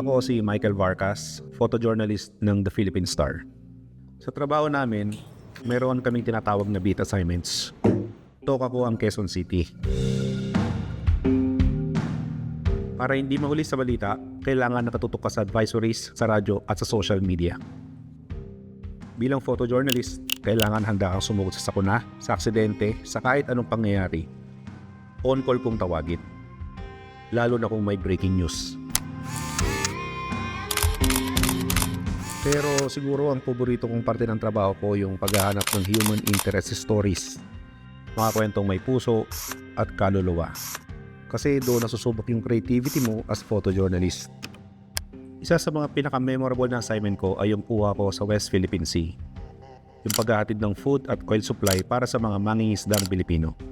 Ako si Michael Vargas, photojournalist ng The Philippine Star. Sa trabaho namin, meron kaming tinatawag na beat assignments. Toka ko ang Quezon City. Para hindi mahuli sa balita, kailangan nakatutok ka sa advisories, sa radyo at sa social media. Bilang photojournalist, kailangan handa kang sumugot sa sakuna, sa aksidente, sa kahit anong pangyayari. On call kong tawagin. Lalo na kung may breaking news. Pero siguro ang paborito kong parte ng trabaho ko yung paghahanap ng human interest stories. Mga kwentong may puso at kaluluwa. Kasi doon nasusubok yung creativity mo as photojournalist. Isa sa mga pinaka-memorable na assignment ko ay yung kuha ko sa West Philippine Sea. Yung paghahatid ng food at oil supply para sa mga mangingisdang Pilipino.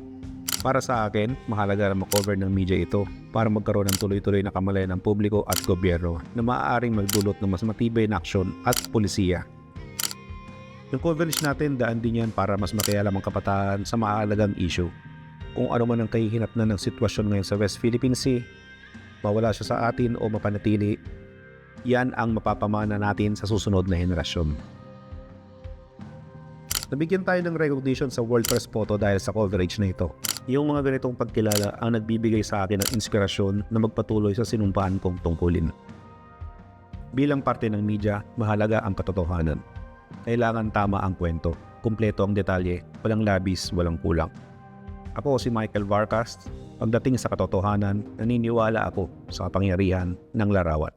Para sa akin, mahalaga na makover ng media ito para magkaroon ng tuloy-tuloy na kamalayan ng publiko at gobyerno na maaaring magdulot ng mas matibay na aksyon at polisiya. Yung coverage natin, daan din yan para mas makialam ang kapataan sa mahalagang issue. Kung ano man ang kahihinatnan ng sitwasyon ngayon sa West Philippine Sea, mawala siya sa atin o mapanatili, yan ang mapapamana natin sa susunod na henerasyon. Nabigyan tayo ng recognition sa World Press Photo dahil sa coverage na ito. Yung mga ganitong pagkilala ang nagbibigay sa akin ng inspirasyon na magpatuloy sa sinumpaan kong tungkulin. Bilang parte ng media, mahalaga ang katotohanan. Kailangan tama ang kwento, kumpleto ang detalye, walang labis, walang kulang. Ako si Michael Vargas. Pagdating sa katotohanan, naniniwala ako sa kapangyarihan ng larawan.